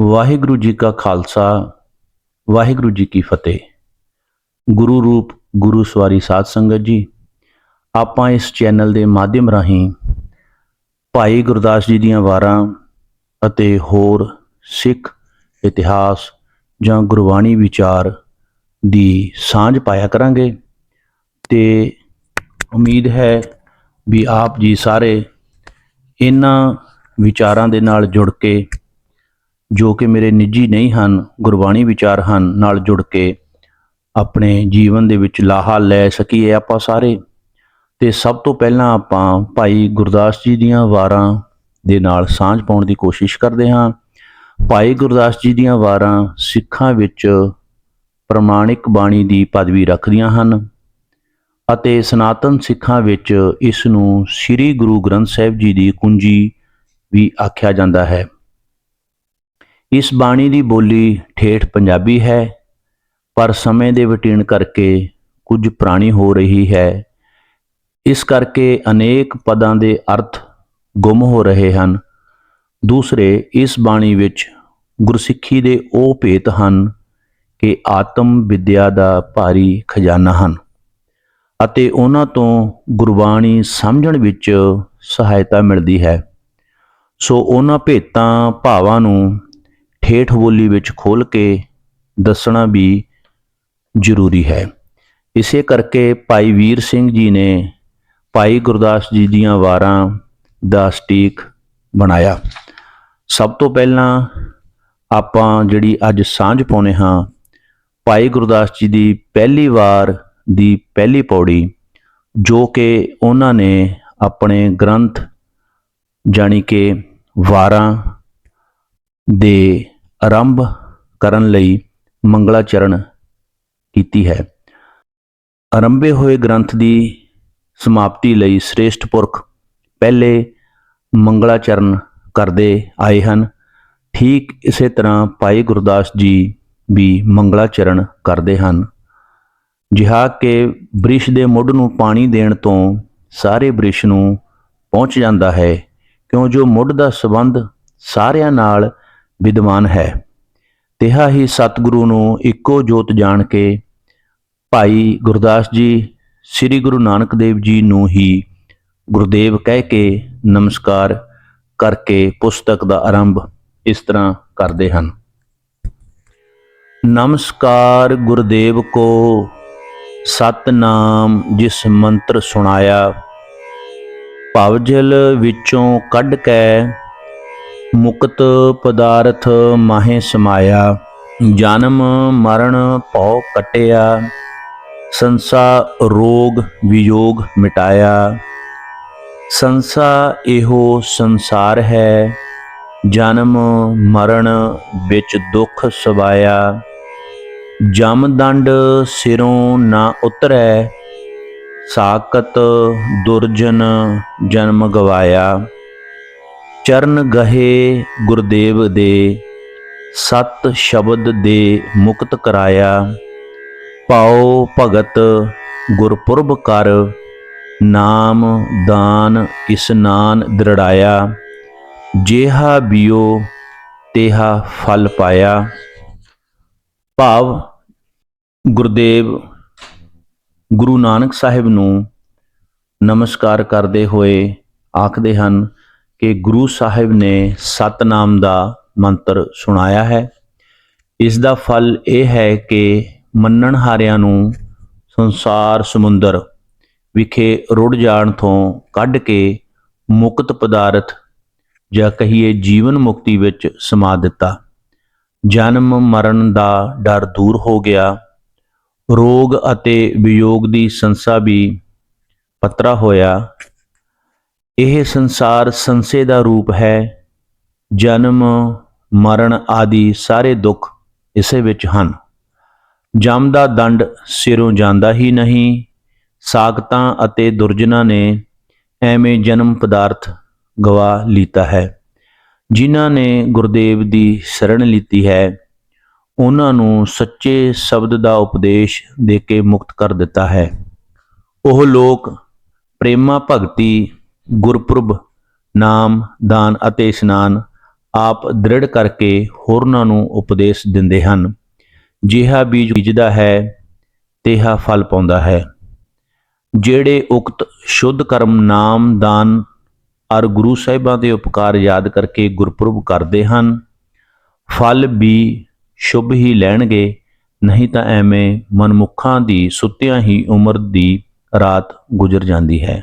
ਵਾਹਿਗੁਰੂ ਜੀ ਕਾ ਖਾਲਸਾ, ਵਾਹਿਗੁਰੂ ਜੀ ਕੀ ਫਤਿਹ। ਗੁਰੂ ਰੂਪ, ਗੁਰੂ ਸਵਾਰੀ ਸਾਧ ਸੰਗਤ ਜੀ, ਆਪਾਂ ਇਸ ਚੈਨਲ ਦੇ ਮਾਧਿਅਮ ਰਾਹੀਂ ਭਾਈ ਗੁਰਦਾਸ ਜੀ ਦੀਆਂ ਵਾਰਾਂ ਅਤੇ ਹੋਰ ਸਿੱਖ ਇਤਿਹਾਸ ਜਾਂ ਗੁਰਬਾਣੀ ਵਿਚਾਰ ਦੀ ਸਾਂਝ ਪਾਇਆ ਕਰਾਂਗੇ ਤੇ ਉਮੀਦ ਹੈ ਵੀ ਆਪ ਜੀ ਸਾਰੇ ਇਹਨਾਂ ਵਿਚਾਰਾਂ ਦੇ ਨਾਲ ਜੁੜ ਕੇ ਜੋ ਕਿ ਮੇਰੇ ਨਿੱਜੀ ਨਹੀਂ ਹਨ, ਗੁਰਬਾਣੀ ਵਿਚਾਰ ਹਨ, ਨਾਲ ਜੁੜ ਕੇ ਆਪਣੇ ਜੀਵਨ ਦੇ ਵਿੱਚ ਲਾਹਾ ਲੈ ਸਕੀਏ ਆਪਾਂ ਸਾਰੇ। ਤੇ ਸਭ ਤੋਂ ਪਹਿਲਾਂ ਆਪਾਂ ਭਾਈ ਗੁਰਦਾਸ ਜੀ ਦੀਆਂ ਵਾਰਾਂ ਦੇ ਨਾਲ ਸਾਂਝ ਪਾਉਣ ਦੀ ਕੋਸ਼ਿਸ਼ ਕਰਦੇ ਹਾਂ। ਭਾਈ ਗੁਰਦਾਸ ਜੀ ਦੀਆਂ ਵਾਰਾਂ ਸਿੱਖਾਂ ਵਿੱਚ ਪ੍ਰਮਾਣਿਕ ਬਾਣੀ ਦੀ ਪਦਵੀ ਰੱਖਦੀਆਂ ਹਨ ਅਤੇ ਸਨਾਤਨ ਸਿੱਖਾਂ ਵਿੱਚ ਇਸ ਨੂੰ ਸ੍ਰੀ ਗੁਰੂ ਗ੍ਰੰਥ ਸਾਹਿਬ ਜੀ ਦੀ ਕੁੰਜੀ ਵੀ ਆਖਿਆ ਜਾਂਦਾ ਹੈ। ਇਸ ਬਾਣੀ ਦੀ ਬੋਲੀ ਠੇਠ ਪੰਜਾਬੀ ਹੈ, ਪਰ ਸਮੇਂ ਦੇ ਵਟੀਣ ਕਰਕੇ ਕੁਝ ਪੁਰਾਣੀ ਹੋ ਰਹੀ ਹੈ। ਇਸ ਕਰਕੇ ਅਨੇਕ ਪਦਾਂ ਦੇ ਅਰਥ ਗੁੰਮ ਹੋ ਰਹੇ ਹਨ। ਦੂਸਰੇ, ਇਸ ਬਾਣੀ ਵਿੱਚ ਗੁਰਸਿੱਖੀ ਦੇ ਉਹ ਭੇਤ ਹਨ ਕਿ ਆਤਮ ਵਿਦਿਆ ਦਾ ਭਾਰੀ ਖਜ਼ਾਨਾ ਹਨ ਅਤੇ ਉਹਨਾਂ ਤੋਂ ਗੁਰਬਾਣੀ ਸਮਝਣ ਵਿੱਚ ਸਹਾਇਤਾ ਮਿਲਦੀ ਹੈ। ਸੋ ਉਹਨਾਂ ਭੇਤਾਂ ਭਾਵਾਂ ਨੂੰ ਠੇਠ ਬੋਲੀ ਵਿੱਚ ਖੋਲ ਕੇ ਦੱਸਣਾ ਵੀ ਜ਼ਰੂਰੀ ਹੈ। ਇਸੇ ਕਰਕੇ ਭਾਈ ਵੀਰ ਸਿੰਘ ਜੀ ਨੇ ਭਾਈ ਗੁਰਦਾਸ ਜੀ ਦੀਆਂ ਵਾਰਾਂ ਦਾ ਸਟੀਕ ਬਣਾਇਆ। ਸਭ ਤੋਂ ਪਹਿਲਾਂ ਆਪਾਂ ਜਿਹੜੀ ਅੱਜ ਸਾਂਝ ਪਾਉਨੇ ਹਾਂ, ਭਾਈ ਗੁਰਦਾਸ ਜੀ ਦੀ ਪਹਿਲੀ ਵਾਰ ਦੀ ਪਹਿਲੀ ਪੌੜੀ, ਜੋ ਕਿ ਉਹਨਾਂ ਨੇ ਆਪਣੇ ਗ੍ਰੰਥ ਜਾਣੀ ਕਿ ਵਾਰਾਂ ਦੇ ਆਰੰਭ ਕਰਨ ਲਈ ਮੰਗਲਾਚਰਨ ਕੀਤੀ ਹੈ। ਆਰੰਭੇ ਹੋਏ ਗ੍ਰੰਥ ਦੀ ਸਮਾਪਤੀ ਲਈ ਸ੍ਰੇਸ਼ਟ ਪੁਰਖ ਪਹਿਲੇ ਮੰਗਲਾਚਰਨ ਕਰਦੇ ਆਏ ਹਨ। ਠੀਕ ਇਸੇ ਤਰ੍ਹਾਂ ਭਾਈ ਗੁਰਦਾਸ ਜੀ ਵੀ ਮੰਗਲਾਚਰਨ ਕਰਦੇ ਹਨ। ਜਿਹਾ ਕਿ ਬ੍ਰਿਸ਼ ਦੇ ਮੁੱਢ ਨੂੰ ਪਾਣੀ ਦੇਣ ਤੋਂ ਸਾਰੇ ਬ੍ਰਿਸ਼ ਨੂੰ ਪਹੁੰਚ ਜਾਂਦਾ ਹੈ ਕਿਉਂ ਜੋ ਮੁੱਢ ਦਾ ਸਬੰਧ ਸਾਰਿਆਂ ਨਾਲ ਵਿਦਵਾਨ ਹੈ। ਤਿਹਾ ਹੀ ਸਤਿਗੁਰੂ ਨੂੰ ਇੱਕੋ ਜੋਤ ਜਾਣ ਕੇ ਭਾਈ ਗੁਰਦਾਸ ਜੀ, ਸ੍ਰੀ ਗੁਰੂ ਨਾਨਕ ਦੇਵ ਜੀ ਨੂੰ ਹੀ ਗੁਰਦੇਵ ਕਹਿ ਕੇ ਨਮਸਕਾਰ ਕਰਕੇ ਪੁਸਤਕ ਦਾ ਆਰੰਭ ਇਸ ਤਰ੍ਹਾਂ ਕਰਦੇ ਹਨ। ਨਮਸਕਾਰ ਗੁਰਦੇਵ ਕੋ, ਸਤਨਾਮ ਜਿਸ ਮੰਤਰ ਸੁਣਾਇਆ ਭਵਜਲ ਵਿੱਚੋਂ ਕੱਢ ਕੇ ਮੁਕਤ ਪਦਾਰਥ ਮਾਹੇ ਸਮਾਇਆ, ਜਨਮ ਮਰਨ ਭਉ ਕਟਿਆ, ਸੰਸਾ ਰੋਗ ਵਿਯੋਗ ਮਿਟਾਇਆ। ਸੰਸਾ ਇਹੋ ਸੰਸਾਰ ਹੈ, ਜਨਮ ਮਰਨ ਵਿੱਚ ਦੁੱਖ ਸਵਾਇਆ। ਜਮ ਦੰਡ ਸਿਰੋਂ ਨਾ ਉਤਰੈ ਸਾਕਤ ਦੁਰਜਨ ਜਨਮ ਗਵਾਇਆ। ਚਰਨ ਗਹੇ ਗੁਰਦੇਵ ਦੇ, ਸਤ ਸ਼ਬਦ ਦੇ ਮੁਕਤ ਕਰਾਇਆ। ਪਾਓ ਭਗਤ ਗੁਰਪੁਰਬ ਕਰ, ਨਾਮ ਦਾਨ ਇਸਨਾਨ ਦ੍ਰਿੜਾਇਆ। ਜੇਹਾ ਬਿਓ, ਤੇਹਾ ਫਲ ਪਾਇਆ। ਭਾਵ ਗੁਰਦੇਵ ਗੁਰੂ ਨਾਨਕ ਸਾਹਿਬ ਨੂੰ ਨਮਸਕਾਰ ਕਰਦੇ ਹੋਏ ਆਖਦੇ ਹਨ ਕਿ ਗੁਰੂ ਸਾਹਿਬ ਨੇ ਸਤਨਾਮ ਦਾ ਮੰਤਰ ਸੁਣਾਇਆ ਹੈ। ਇਸ ਦਾ ਫਲ ਇਹ ਹੈ ਕਿ ਮੰਨਣ ਹਾਰਿਆਂ ਨੂੰ ਸੰਸਾਰ ਸਮੁੰਦਰ ਵਿਖੇ ਰੁੜ ਜਾਣ ਤੋਂ ਕੱਢ ਕੇ ਮੁਕਤ ਪਦਾਰਥ ਜਾਂ ਕਹੀਏ ਜੀਵਨ ਮੁਕਤੀ ਵਿੱਚ ਸਮਾ ਦਿੱਤਾ। ਜਨਮ ਮਰਨ ਦਾ ਡਰ ਦੂਰ ਹੋ ਗਿਆ। ਰੋਗ ਅਤੇ ਵਿਯੋਗ ਦੀ ਸੰਸਾ ਵੀ ਪਤਰਾ ਹੋਇਆ। ਇਹ ਸੰਸਾਰ ਸੰਸੇ ਦਾ ਰੂਪ ਹੈ। ਜਨਮ, ਮਰਨ ਆਦਿ ਸਾਰੇ ਦੁੱਖ ਇਸੇ ਵਿੱਚ ਹਨ। ਜਮ ਦਾ ਦੰਡ ਸਿਰੋਂ ਜਾਂਦਾ ਹੀ ਨਹੀਂ। ਸਾਖਤਾਂ ਅਤੇ ਦੁਰਜਨਾਂ ਨੇ ਐਵੇਂ ਜਨਮ ਪਦਾਰਥ ਗਵਾ ਲੀਤਾ ਹੈ। ਜਿਨ੍ਹਾਂ ਨੇ ਗੁਰਦੇਵ ਦੀ ਸ਼ਰਣ ਲੀਤੀ ਹੈ, ਉਹਨਾਂ ਨੂੰ ਸੱਚੇ ਸ਼ਬਦ ਦਾ ਉਪਦੇਸ਼ ਦੇ ਕੇ ਮੁਕਤ ਕਰ ਦਿੱਤਾ ਹੈ। ਉਹ ਲੋਕ ਪ੍ਰੇਮਾ ਭਗਤੀ ਗੁਰਪੁਰਬ, ਨਾਮ, ਦਾਨ ਅਤੇ ਇਸ਼ਨਾਨ ਆਪ ਦ੍ਰਿੜ ਕਰਕੇ ਹੋਰਨਾਂ ਨੂੰ ਉਪਦੇਸ਼ ਦਿੰਦੇ ਹਨ। ਜਿਹਾ ਬੀਜ ਬੀਜਦਾ ਹੈ, ਤੇਹਾ ਫਲ ਪਾਉਂਦਾ ਹੈ। ਜਿਹੜੇ ਉਕਤ ਸ਼ੁੱਧ ਕਰਮ, ਨਾਮ, ਦਾਨ ਅਰ ਗੁਰੂ ਸਾਹਿਬਾਂ ਦੇ ਉਪਕਾਰ ਯਾਦ ਕਰਕੇ ਗੁਰਪੁਰਬ ਕਰਦੇ ਹਨ, ਫਲ ਵੀ ਸ਼ੁਭ ਹੀ ਲੈਣਗੇ, ਨਹੀਂ ਤਾਂ ਐਵੇਂ ਮਨਮੁੱਖਾਂ ਦੀ ਸੁੱਤਿਆਂ ਹੀ ਉਮਰ ਦੀ ਰਾਤ ਗੁਜ਼ਰ ਜਾਂਦੀ ਹੈ।